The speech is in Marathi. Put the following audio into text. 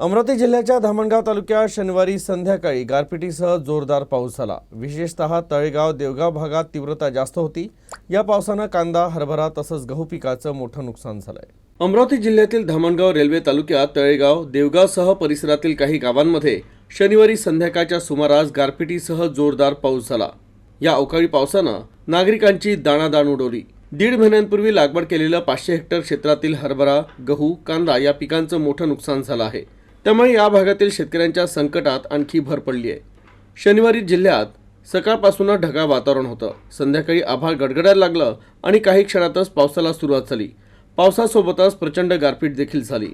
अमरावती जिल्ह्याच्या धामणगाव तालुक्यात शनिवारी संध्याकाळी गारपिटीसह जोरदार पाऊस झाला. विशेषतः तळेगाव देवगाव भागात तीव्रता जास्त होती. या पावसानं कांदा हरभरा तसंच गहू पिकाचं मोठं नुकसान झालंय. अमरावती जिल्ह्यातील धामणगाव रेल्वे तालुक्यात तळेगाव देवगावसह परिसरातील काही गावांमध्ये शनिवारी संध्याकाळच्या सुमारास गारपिटीसह जोरदार पाऊस झाला. या अवकाळी पावसानं नागरिकांची दाणादाण उडवली. दीड महिन्यांपूर्वी लागवड केलेलं पाचशे हेक्टर क्षेत्रातील हरभरा गहू कांदा या पिकांचं मोठं नुकसान झालं आहे. त्यामुळे या भागातील शेतकऱ्यांच्या संकटात आणखी भर पडली आहे. शनिवारी जिल्ह्यात सकाळपासूनच ढगाळ वातावरण होतं. संध्याकाळी आभाळ गडगडायला लागलं आणि काही क्षणातच पावसाला सुरुवात झाली. पावसासोबतच प्रचंड गारपीट देखील झाली.